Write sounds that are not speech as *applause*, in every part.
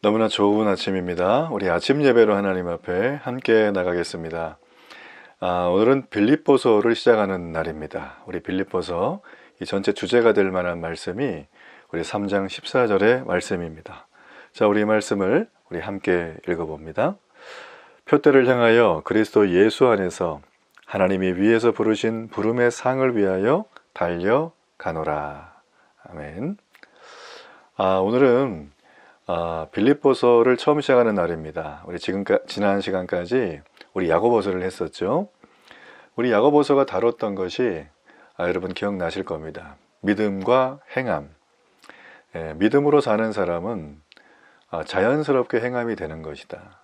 너무나 좋은 아침입니다. 우리 아침 예배로 하나님 앞에 함께 나가겠습니다. 아, 오늘은 빌립보서를 시작하는 날입니다. 우리 빌립보서 이 전체 주제가 될 만한 말씀이 우리 3장 14절의 말씀입니다. 자, 우리 이 말씀을 우리 함께 읽어봅니다. 표대를 향하여 그리스도 예수 안에서 하나님이 위에서 부르신 부름의 상을 위하여 달려 가노라. 아멘. 아, 오늘은 아, 빌립보서를 처음 시작하는 날입니다. 우리 지금 지난 시간까지 우리 야고보서를 했었죠. 우리 야고보서가 다뤘던 것이 아, 여러분 기억나실 겁니다. 믿음과 행함. 예, 믿음으로 사는 사람은 아, 자연스럽게 행함이 되는 것이다.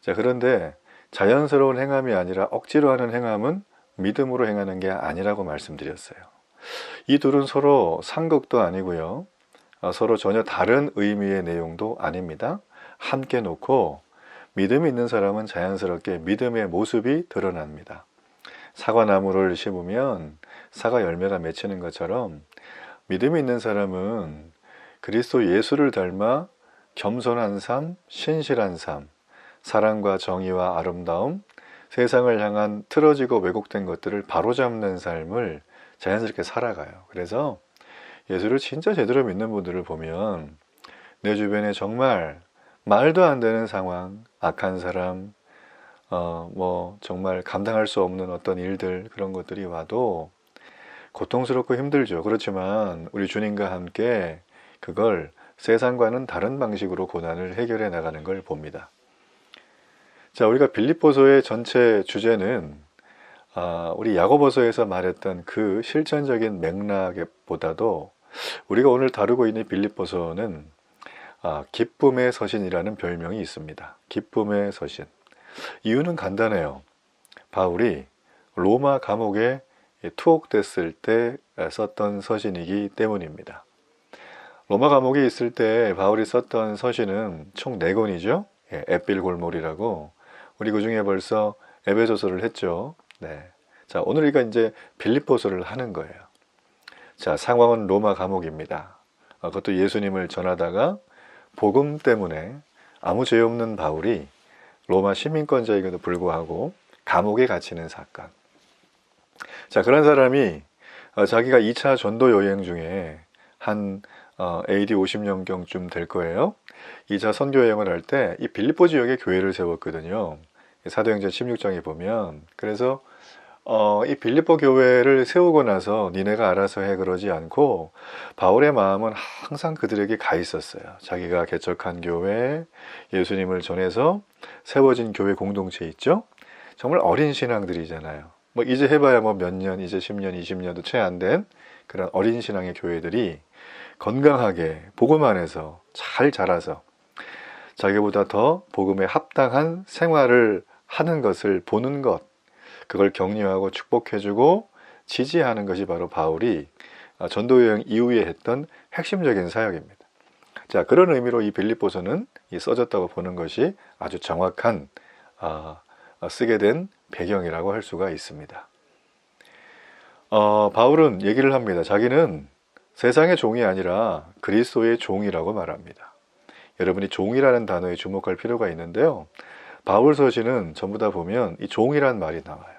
자, 그런데 자연스러운 행함이 아니라 억지로 하는 행함은 믿음으로 행하는 게 아니라고 말씀드렸어요. 이 둘은 서로 상극도 아니고요. 어, 서로 전혀 다른 의미의 내용도 아닙니다. 함께 놓고 믿음이 있는 사람은 자연스럽게 믿음의 모습이 드러납니다. 사과나무를 심으면 사과 열매가 맺히는 것처럼 믿음이 있는 사람은 그리스도 예수를 닮아 겸손한 삶, 신실한 삶, 사랑과 정의와 아름다움, 세상을 향한 틀어지고 왜곡된 것들을 바로잡는 삶을 자연스럽게 살아가요. 그래서 예수를 진짜 제대로 믿는 분들을 보면 내 주변에 정말 말도 안 되는 상황, 악한 사람, 어, 뭐 정말 감당할 수 없는 어떤 일들 그런 것들이 와도 고통스럽고 힘들죠. 그렇지만 우리 주님과 함께 그걸 세상과는 다른 방식으로 고난을 해결해 나가는 걸 봅니다. 자, 우리가 빌립보서의 전체 주제는 아, 우리 야고보서에서 말했던 그 실천적인 맥락보다도 우리가 오늘 다루고 있는 빌립보서는 아, 기쁨의 서신이라는 별명이 있습니다. 기쁨의 서신. 이유는 간단해요. 바울이 로마 감옥에 투옥됐을 때 썼던 서신이기 때문입니다. 로마 감옥에 있을 때 바울이 썼던 서신은 총 4권이죠. 예, 에필 골몰이라고 우리 그 중에 벌써 에베소서를 했죠. 네. 자, 오늘 우리가 이제 빌립보서를 하는 거예요. 자, 상황은 로마 감옥입니다. 어, 그것도 예수님을 전하다가 복음 때문에 아무 죄 없는 바울이 로마 시민권자에게도 불구하고 감옥에 갇히는 사건. 자, 그런 사람이 어, 자기가 2차 전도 여행 중에 한 어, AD 50년경쯤 될 거예요. 2차 선교 여행을 할 때 이 빌립보 지역에 교회를 세웠거든요. 사도행전 16장에 보면 그래서 어, 이 빌립보 교회를 세우고 나서 니네가 알아서 해 그러지 않고 바울의 마음은 항상 그들에게 가 있었어요. 자기가 개척한 교회, 예수님을 전해서 세워진 교회 공동체 있죠? 정말 어린 신앙들이잖아요. 뭐 이제 해봐야 뭐 몇 년, 이제 10년, 20년도 채 안 된 그런 어린 신앙의 교회들이 건강하게 복음 안에서 잘 자라서 자기보다 더 복음에 합당한 생활을 하는 것을 보는 것 그걸 격려하고 축복해주고 지지하는 것이 바로 바울이 아, 전도 여행 이후에 했던 핵심적인 사역입니다. 자 그런 의미로 이 빌립보서는 써졌다고 보는 것이 아주 정확한 어, 쓰게 된 배경이라고 할 수가 있습니다. 어, 바울은 얘기를 합니다. 자기는 세상의 종이 아니라 그리스도의 종이라고 말합니다. 여러분이 종이라는 단어에 주목할 필요가 있는데요. 바울 서신은 전부 다 보면 이 종이란 말이 나와요.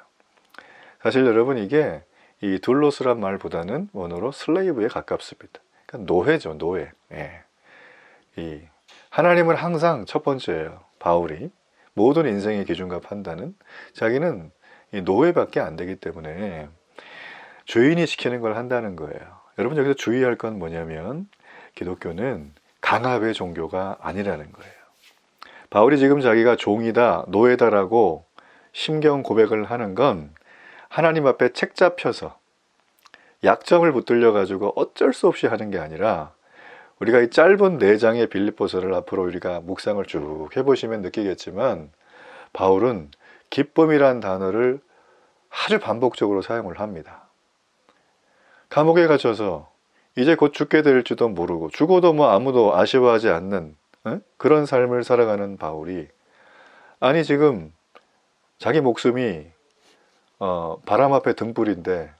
사실 여러분 이게 이 둘로스란 말보다는 원어로 슬레이브에 가깝습니다. 그러니까 노예죠, 노예. 예. 이 하나님은 항상 첫 번째예요. 바울이 모든 인생의 기준과 판단은 자기는 이 노예밖에 안 되기 때문에 주인이 시키는 걸 한다는 거예요. 여러분 여기서 주의할 건 뭐냐면 기독교는 강압의 종교가 아니라는 거예요. 바울이 지금 자기가 종이다, 노예다라고 심경 고백을 하는 건 하나님 앞에 책 잡혀서 약점을 붙들려 가지고 어쩔 수 없이 하는 게 아니라 우리가 이 짧은 네 장의 빌립보서를 앞으로 우리가 묵상을 쭉 해보시면 느끼겠지만 바울은 기쁨이란 단어를 아주 반복적으로 사용을 합니다. 감옥에 갇혀서 이제 곧 죽게 될지도 모르고 죽어도 뭐 아무도 아쉬워하지 않는 에? 그런 삶을 살아가는 바울이 아니 지금 자기 목숨이 어, 바람 앞에 등불인데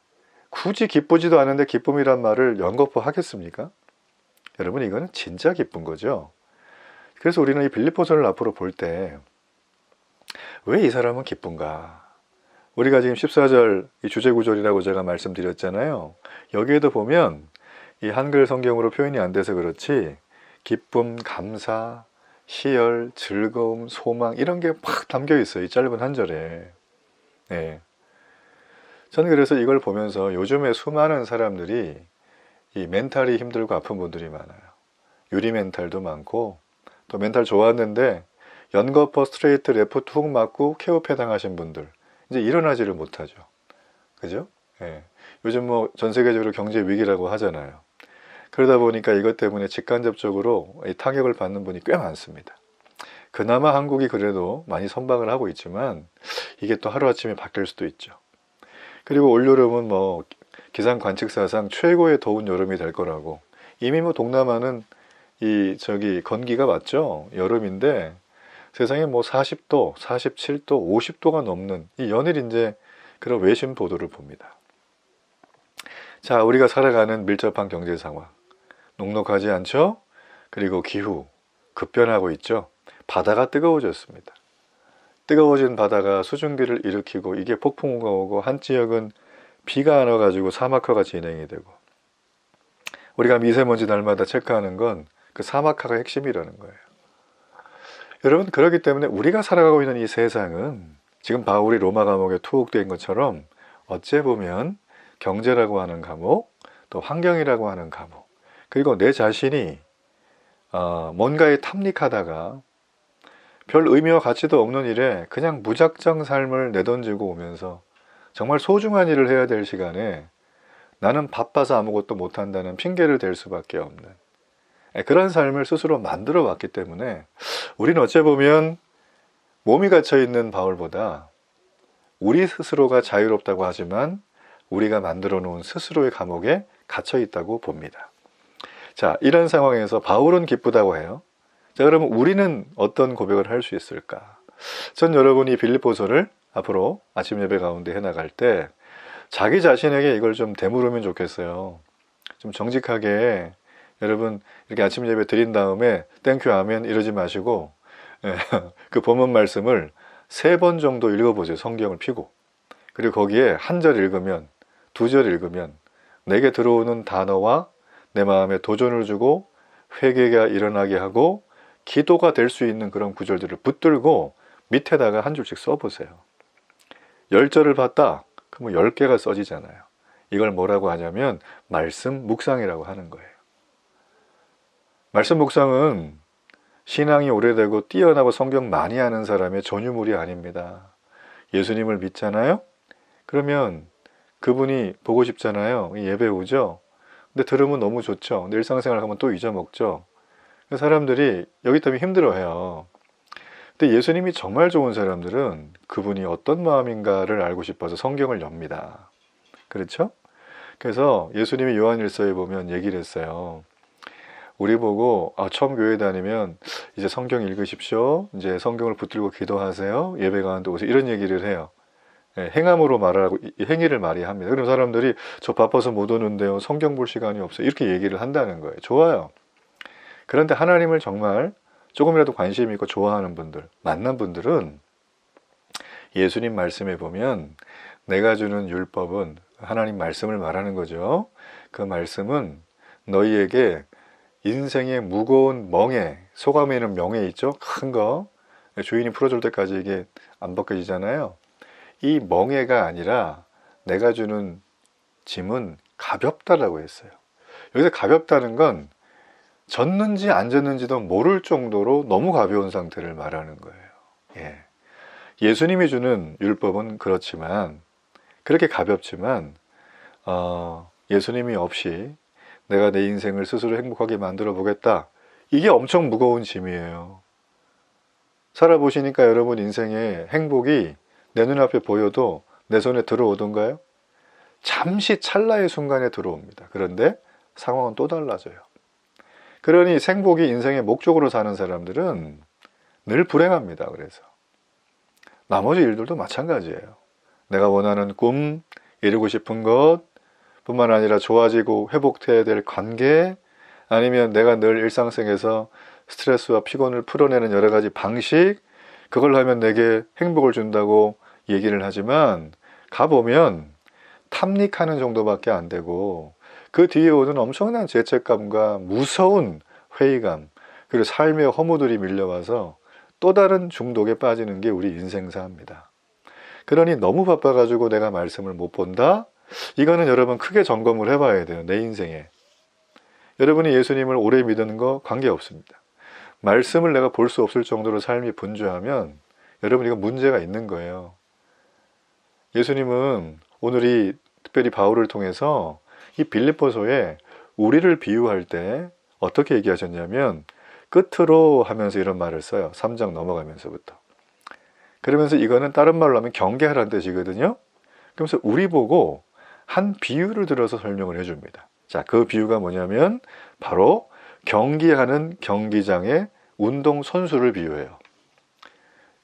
굳이 기쁘지도 않은데 기쁨이란 말을 연거푸 하겠습니까? 여러분 이거는 진짜 기쁜 거죠. 그래서 우리는 이 빌립보서를 앞으로 볼 때 왜 이 사람은 기쁜가? 우리가 지금 14절 이 주제 구절이라고 제가 말씀드렸잖아요. 여기에도 보면 이 한글 성경으로 표현이 안 돼서 그렇지 기쁨, 감사, 희열, 즐거움, 소망 이런 게막 담겨 있어요. 이 짧은 한 절에. 네. 저는 그래서 이걸 보면서 요즘에 수많은 사람들이 이 멘탈이 힘들고 아픈 분들이 많아요. 유리 멘탈도 많고 또 멘탈 좋았는데 연거퍼 스트레이트 레프트 훅 맞고 케어패 당하신 분들 이제 일어나지를 못하죠. 그죠? 예. 요즘 뭐 전 세계적으로 경제 위기라고 하잖아요. 그러다 보니까 이것 때문에 직간접적으로 타격을 받는 분이 꽤 많습니다. 그나마 한국이 그래도 많이 선방을 하고 있지만 이게 또 하루아침에 바뀔 수도 있죠. 그리고 올여름은 뭐 기상 관측사상 최고의 더운 여름이 될 거라고 이미 뭐 동남아는 이 저기 건기가 맞죠 여름인데 세상에 뭐 40도, 47도, 50도가 넘는 이 연일 이제 그런 외신 보도를 봅니다. 자, 우리가 살아가는 밀접한 경제 상황. 녹록하지 않죠? 그리고 기후 급변하고 있죠. 바다가 뜨거워졌습니다. 뜨거워진 바다가 수증기를 일으키고 이게 폭풍우가 오고 한 지역은 비가 안 와가지고 사막화가 진행이 되고 우리가 미세먼지 날마다 체크하는 건 그 사막화가 핵심이라는 거예요. 여러분 그렇기 때문에 우리가 살아가고 있는 이 세상은 지금 바울이 로마 감옥에 투옥된 것처럼 어째 보면 경제라고 하는 감옥 또 환경이라고 하는 감옥 그리고 내 자신이 어, 뭔가에 탐닉하다가 별 의미와 가치도 없는 일에 그냥 무작정 삶을 내던지고 오면서 정말 소중한 일을 해야 될 시간에 나는 바빠서 아무것도 못한다는 핑계를 댈 수밖에 없는 예, 그런 삶을 스스로 만들어 왔기 때문에 우리는 어째 보면 몸이 갇혀 있는 바울보다 우리 스스로가 자유롭다고 하지만 우리가 만들어 놓은 스스로의 감옥에 갇혀 있다고 봅니다. 자, 이런 상황에서 바울은 기쁘다고 해요. 자, 그러면 우리는 어떤 고백을 할 수 있을까? 전 여러분이 빌립보서를 앞으로 아침 예배 가운데 해 나갈 때 자기 자신에게 이걸 좀 되물으면 좋겠어요. 좀 정직하게 여러분 이렇게 아침 예배 드린 다음에 땡큐 하면 이러지 마시고 예, *laughs* 그 본문 말씀을 세 번 정도 읽어보세요. 성경을 피고 그리고 거기에 한 절 읽으면 두 절 읽으면 내게 들어오는 단어와 내 마음에 도전을 주고 회개가 일어나게 하고 기도가 될 수 있는 그런 구절들을 붙들고 밑에다가 한 줄씩 써보세요. 열 절을 봤다? 그러면 열 개가 써지잖아요. 이걸 뭐라고 하냐면 말씀 묵상이라고 하는 거예요. 말씀 묵상은 신앙이 오래되고 뛰어나고 성경 많이 아는 사람의 전유물이 아닙니다. 예수님을 믿잖아요? 그러면 그분이 보고 싶잖아요. 예배 오죠? 근데 들으면 너무 좋죠. 근데 일상생활 하면 또 잊어먹죠. 사람들이 여기 때문에 힘들어해요. 근데 예수님이 정말 좋은 사람들은 그분이 어떤 마음인가를 알고 싶어서 성경을 엽니다. 그렇죠? 그래서 예수님이 요한일서에 보면 얘기를 했어요. 우리 보고 아, 처음 교회 다니면 이제 성경 읽으십시오. 이제 성경을 붙들고 기도하세요. 예배 가는데 오세요. 이런 얘기를 해요. 예, 행함으로 말하고 행위를 말이 합니다. 그럼 사람들이 저 바빠서 못 오는데요. 성경 볼 시간이 없어요. 이렇게 얘기를 한다는 거예요. 좋아요. 그런데 하나님을 정말 조금이라도 관심 있고 좋아하는 분들, 만난 분들은 예수님 말씀에 보면 내가 주는 율법은 하나님 말씀을 말하는 거죠. 그 말씀은 너희에게 인생의 무거운 멍에 소감에는 명예 있죠 큰 거 주인이 풀어줄 때까지 이게 안 벗겨지잖아요 이 멍에가 아니라 내가 주는 짐은 가볍다라고 했어요 여기서 가볍다는 건 졌는지 안 졌는지도 모를 정도로 너무 가벼운 상태를 말하는 거예요 예. 예수님이 주는 율법은 그렇지만 그렇게 가볍지만 어, 예수님이 없이 내가 내 인생을 스스로 행복하게 만들어 보겠다. 이게 엄청 무거운 짐이에요. 살아보시니까 여러분 인생의 행복이 내 눈앞에 보여도 내 손에 들어오던가요? 잠시 찰나의 순간에 들어옵니다. 그런데 상황은 또 달라져요. 그러니 생복이 인생의 목적으로 사는 사람들은 늘 불행합니다. 그래서 나머지 일들도 마찬가지예요. 내가 원하는 꿈, 이루고 싶은 것, 뿐만 아니라 좋아지고 회복돼야 될 관계 아니면 내가 늘 일상생에서 스트레스와 피곤을 풀어내는 여러 가지 방식, 그걸 하면 내게 행복을 준다고 얘기를 하지만 가보면 탐닉하는 정도밖에 안 되고 그 뒤에 오는 엄청난 죄책감과 무서운 회의감 그리고 삶의 허무들이 밀려와서 또 다른 중독에 빠지는 게 우리 인생사입니다. 그러니 너무 바빠가지고 내가 말씀을 못 본다? 이거는 여러분 크게 점검을 해봐야 돼요. 내 인생에. 여러분이 예수님을 오래 믿는 거 관계없습니다. 말씀을 내가 볼 수 없을 정도로 삶이 분주하면 여러분 이거 문제가 있는 거예요. 예수님은 오늘이 특별히 바울을 통해서 이 빌립보서에 우리를 비유할 때 어떻게 얘기하셨냐면 끝으로 하면서 이런 말을 써요. 3장 넘어가면서부터. 그러면서 이거는 다른 말로 하면 경계하라는 뜻이거든요. 그러면서 우리 보고 한 비유를 들어서 설명을 해줍니다. 자, 그 비유가 뭐냐면 바로 경기하는 경기장의 운동 선수를 비유해요.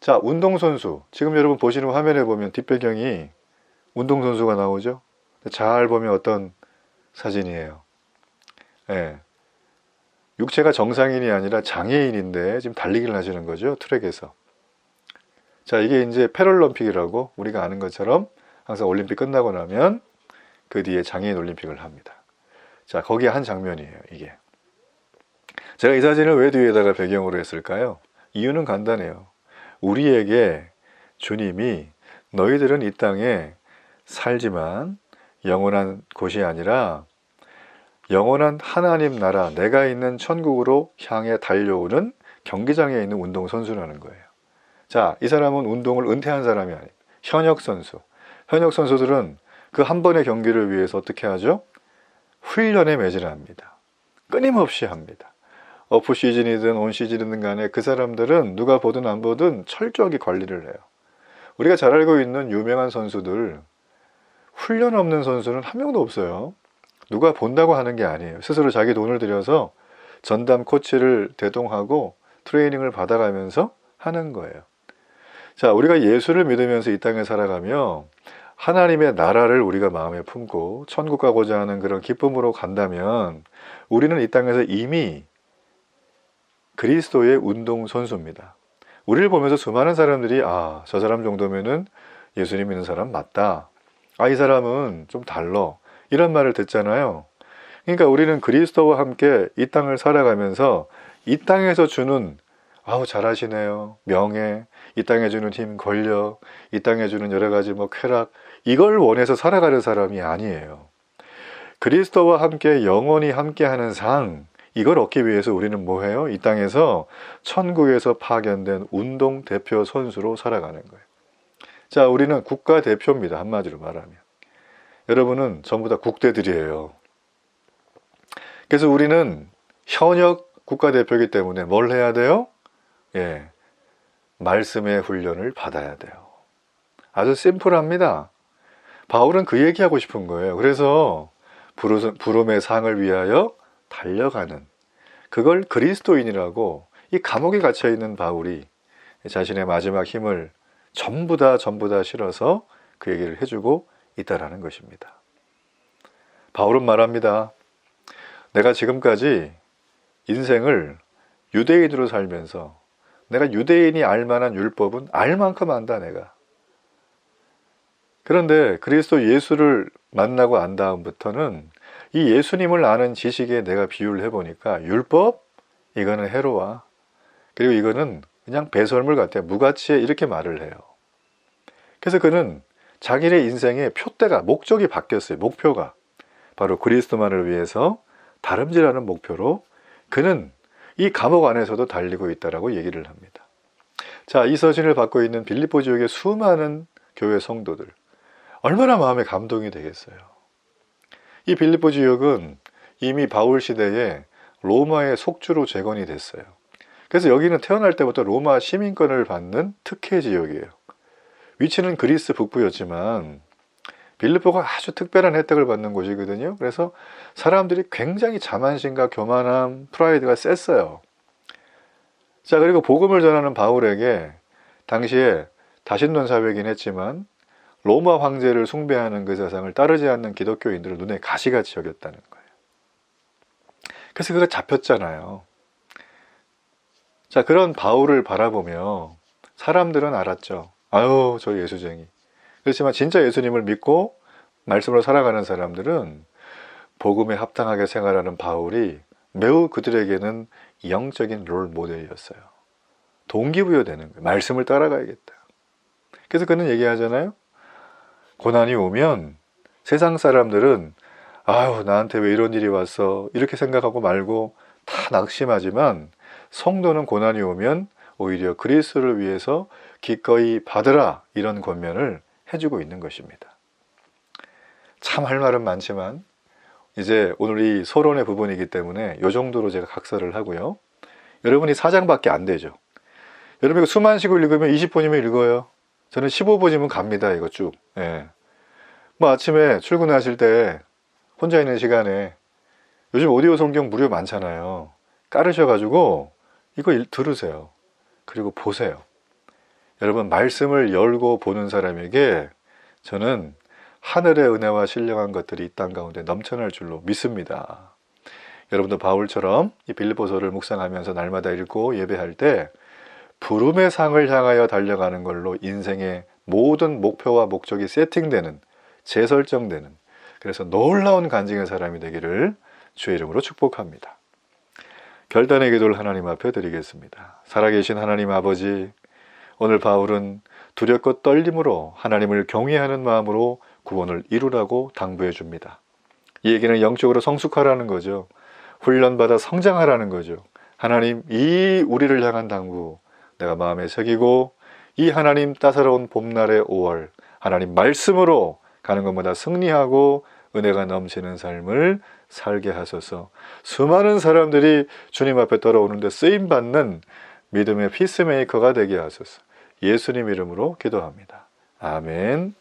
자, 운동 선수. 지금 여러분 보시는 화면에 보면 뒷배경이 운동 선수가 나오죠. 잘 보면 어떤 사진이에요. 예. 육체가 정상인이 아니라 장애인인데 지금 달리기를 하시는 거죠. 트랙에서. 자, 이게 이제 패럴럼픽이라고 우리가 아는 것처럼 항상 올림픽 끝나고 나면 그 뒤에 장애인 올림픽을 합니다. 자, 거기에 한 장면이에요, 이게. 제가 이 사진을 왜 뒤에다가 배경으로 했을까요? 이유는 간단해요. 우리에게 주님이 너희들은 이 땅에 살지만 영원한 곳이 아니라 영원한 하나님 나라, 내가 있는 천국으로 향해 달려오는 경기장에 있는 운동선수라는 거예요. 자, 이 사람은 운동을 은퇴한 사람이 아니에요. 현역 선수. 현역 선수들은 그 한 번의 경기를 위해서 어떻게 하죠? 훈련에 매진합니다. 끊임없이 합니다. 오프 시즌이든 온 시즌이든 간에 그 사람들은 누가 보든 안 보든 철저하게 관리를 해요. 우리가 잘 알고 있는 유명한 선수들, 훈련 없는 선수는 한 명도 없어요. 누가 본다고 하는 게 아니에요. 스스로 자기 돈을 들여서 전담 코치를 대동하고 트레이닝을 받아가면서 하는 거예요. 자, 우리가 예수를 믿으면서 이 땅에 살아가며 하나님의 나라를 우리가 마음에 품고 천국 가고자 하는 그런 기쁨으로 간다면 우리는 이 땅에서 이미 그리스도의 운동 선수입니다. 우리를 보면서 수많은 사람들이 아, 저 사람 정도면은 예수님 믿는 사람 맞다. 아, 이 사람은 좀 달러. 이런 말을 듣잖아요. 그러니까 우리는 그리스도와 함께 이 땅을 살아가면서 이 땅에서 주는 아우 잘하시네요. 명예, 이 땅에 주는 힘, 권력, 이 땅에 주는 여러 가지 뭐 쾌락 이걸 원해서 살아가는 사람이 아니에요. 그리스도와 함께 영원히 함께하는 상 이걸 얻기 위해서 우리는 뭐 해요? 이 땅에서 천국에서 파견된 운동 대표 선수로 살아가는 거예요. 자, 우리는 국가 대표입니다. 한마디로 말하면. 여러분은 전부 다 국대들이에요. 그래서 우리는 현역 국가 대표이기 때문에 뭘 해야 돼요? 예. 말씀의 훈련을 받아야 돼요. 아주 심플합니다. 바울은 그 얘기하고 싶은 거예요. 그래서 부름의 상을 위하여 달려가는 그걸 그리스도인이라고 이 감옥에 갇혀 있는 바울이 자신의 마지막 힘을 전부 다 전부 다 실어서 그 얘기를 해주고 있다라는 것입니다. 바울은 말합니다. 내가 지금까지 인생을 유대인으로 살면서 내가 유대인이 알 만한 율법은 알 만큼 안다 내가. 그런데 그리스도 예수를 만나고 안 다음부터는 이 예수님을 아는 지식에 내가 비유를 해보니까 율법 이거는 해로와 그리고 이거는 그냥 배설물 같아요. 무가치에 이렇게 말을 해요. 그래서 그는 자기의 인생의 표대가 목적이 바뀌었어요. 목표가 바로 그리스도만을 위해서 다름질하는 목표로 그는 이 감옥 안에서도 달리고 있다라고 얘기를 합니다. 자, 이 서신을 받고 있는 빌립보 지역의 수많은 교회 성도들 얼마나 마음에 감동이 되겠어요. 이 빌립보 지역은 이미 바울 시대에 로마의 속주로 재건이 됐어요. 그래서 여기는 태어날 때부터 로마 시민권을 받는 특혜 지역이에요. 위치는 그리스 북부였지만 빌립보가 아주 특별한 혜택을 받는 곳이거든요. 그래서 사람들이 굉장히 자만심과 교만함, 프라이드가 셌어요. 자, 그리고 복음을 전하는 바울에게 당시에 다신론 사회이긴 했지만 로마 황제를 숭배하는 그 세상을 따르지 않는 기독교인들을 눈에 가시같이 여겼다는 거예요. 그래서 그가 잡혔잖아요. 자, 그런 바울을 바라보며 사람들은 알았죠. 아유, 저 예수쟁이. 그렇지만 진짜 예수님을 믿고 말씀으로 살아가는 사람들은 복음에 합당하게 생활하는 바울이 매우 그들에게는 영적인 롤 모델이었어요. 동기부여되는 거예요. 말씀을 따라가야겠다. 그래서 그는 얘기하잖아요. 고난이 오면 세상 사람들은 아유, 나한테 왜 이런 일이 왔어. 이렇게 생각하고 말고 다 낙심하지만 성도는 고난이 오면 오히려 그리스도를 위해서 기꺼이 받으라 이런 권면을 해주고 있는 것입니다. 참 할 말은 많지만 이제 오늘 이 서론의 부분이기 때문에 이 정도로 제가 각설을 하고요. 여러분이 4장밖에 안 되죠. 여러분 이거 수만 식을 읽으면 20분이면 읽어요. 저는 15분이면 갑니다. 이거 쭉. 예. 뭐 아침에 출근하실 때 혼자 있는 시간에 요즘 오디오 성경 무료 많잖아요. 깔으셔가지고 이거 일- 들으세요. 그리고 보세요. 여러분 말씀을 열고 보는 사람에게 저는 하늘의 은혜와 신령한 것들이 이 땅 가운데 넘쳐날 줄로 믿습니다. 여러분도 바울처럼 이 빌립보서를 묵상하면서 날마다 읽고 예배할 때 부름의 상을 향하여 달려가는 걸로 인생의 모든 목표와 목적이 세팅되는 재설정되는 그래서 놀라운 간증의 사람이 되기를 주의 이름으로 축복합니다. 결단의 기도를 하나님 앞에 드리겠습니다. 살아계신 하나님 아버지, 오늘 바울은 두렵고 떨림으로 하나님을 경외하는 마음으로 구원을 이루라고 당부해 줍니다. 이 얘기는 영적으로 성숙하라는 거죠. 훈련받아 성장하라는 거죠. 하나님, 이 우리를 향한 당부 내가 마음에 새기고 이 하나님 따사로운 봄날의 5월 하나님 말씀으로 가는 것마다 승리하고 은혜가 넘치는 삶을 살게 하소서. 수많은 사람들이 주님 앞에 돌아오는데 쓰임 받는 믿음의 피스메이커가 되게 하소서. 예수님 이름으로 기도합니다. 아멘.